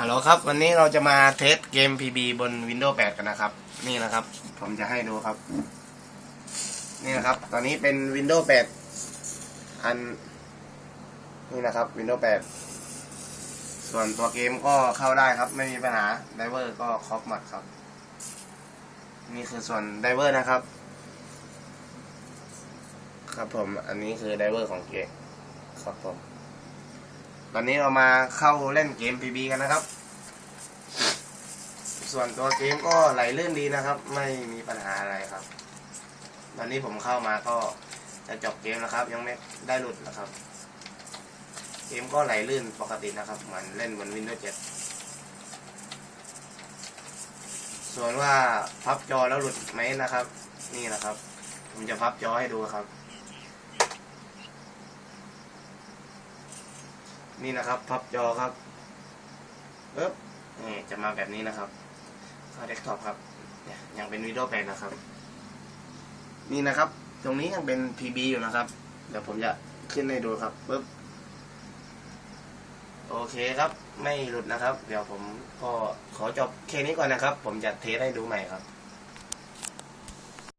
ฮัลโหลครับ วันนี้เราจะมาเทสเกม PB บน Windows 8 กันนะครับ นี่นะครับ ผมจะให้ดูครับ นี่นะครับ ตอนนี้เป็น Windows 8 อัน นี่นะครับ Windows 8 ส่วนตัวเกมก็เข้าได้ครับ ไม่มีปัญหาไดเวอร์ก็ครบหมดครับ นี่คือส่วนไดเวอร์นะครับ ครับผม อันนี้คือไดเวอร์ของเกมครับผม ตอนนี้เรามาเข้าเล่นเกม PB กันนะครับ ส่วนตัวเกมก็ไหลลื่นดีนะครับ ไม่มีปัญหาอะไรครับ ตอนนี้ผมเข้ามาก็จะจบเกมแล้วครับ ยังไม่ได้หลุดนะครับ เกมก็ไหลลื่นปกตินะครับ เหมือนเล่นบน Windows 7 ส่วนว่าพับจอแล้วหลุดไหมนะครับ นี่นะครับ ผมจะพับจอให้ดูครับ นี่นะครับ พับจอครับปึ๊บนี่จะมาแบบนี้นะครับเข้าเดสก์ท็อปครับเนี่ยยังเป็นวิดีโอแปลนะครับ นี่นะครับ ตรงนี้ยังเป็น PB อยู่นะครับ เดี๋ยวผมจะขึ้นให้ดูครับปึ๊บโอเคครับ ไม่หลุดนะครับ เดี๋ยวผมก็ขอจบแค่นี้ก่อนนะครับ ผมจะเทสให้ดูใหม่ครับ